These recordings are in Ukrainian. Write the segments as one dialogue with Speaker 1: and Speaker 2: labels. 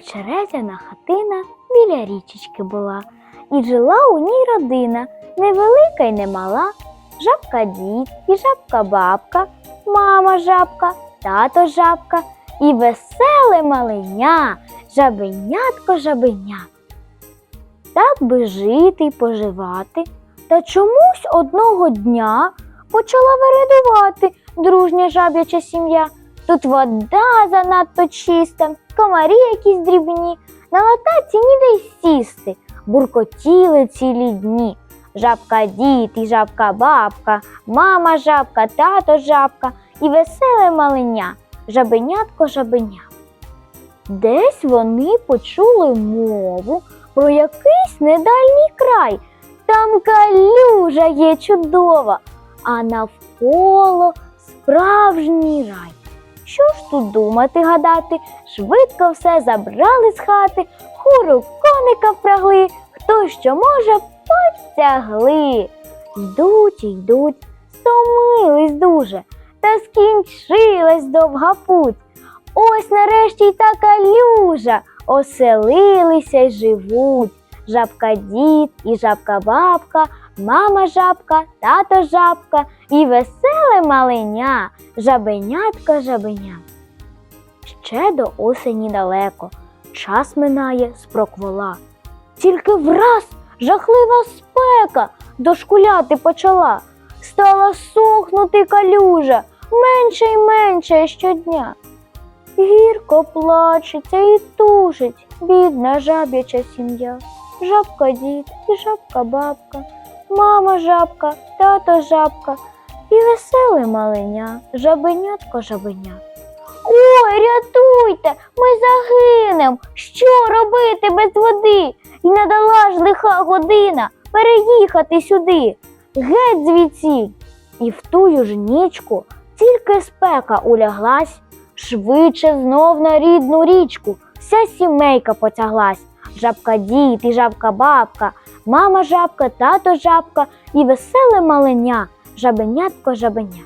Speaker 1: Очеретяна хатина біля річечки була, і жила у ній родина, невелика й немала. Жабка дід і жабка бабка, мама жабка, тато жабка і веселе маленя, жабенятко жабеня. Так би жити й поживати, та чомусь одного дня почала вирядувати дружня жаб'яча сім'я. Тут вода занадто чиста, комарі якісь дрібні, на латаці ніде й сісти, буркотіли цілі дні. Жабка дід і жабка бабка, мама жабка, тато жабка і веселе маленя, жабенятко жабеня. Десь вони почули мову про якийсь недальній край. Там калюжа є чудова, а навколо справжній рай. Що ж тут думати, гадати? Швидко все забрали з хати, хуру коника впрягли, хто що може, потягли. Йдуть, йдуть, стомились дуже, та скінчилась довга путь. Ось нарешті й та калюжа, оселилися й живуть. Жабка дід і жабка бабка, мама жабка, тато жабка і веселе маленя, жабенятко жабеня. Ще до осені далеко, час минає спроквола. Тільки враз жахлива спека дошкуляти почала. Стала сохнути калюжа менше й менше щодня. Гірко плачеться і тужить бідна жаб'яча сім'я. Жабка дід і жабка бабка, мама жабка, тато жабка і веселе маленя, жабенятко жабеня. Ой, рятуйте, ми загинем. Що робити без води? І не дала ж лиха година переїхати сюди. Геть звідсіль. І в тую ж нічку тільки спека уляглась, швидше знов на рідну річку вся сімейка потяглась. Жабка дід і жабка бабка, мама жабка, тато жабка і веселе маленя, жабенятко жабеня.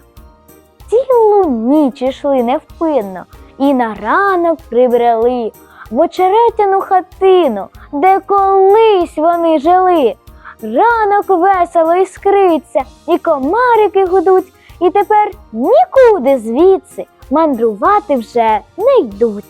Speaker 1: Цілу ніч ішли невпинно і на ранок прибрели в очеретяну хатину, де колись вони жили. Ранок весело іскриться, і комарики гудуть, і тепер нікуди звідси мандрувати вже не йдуть.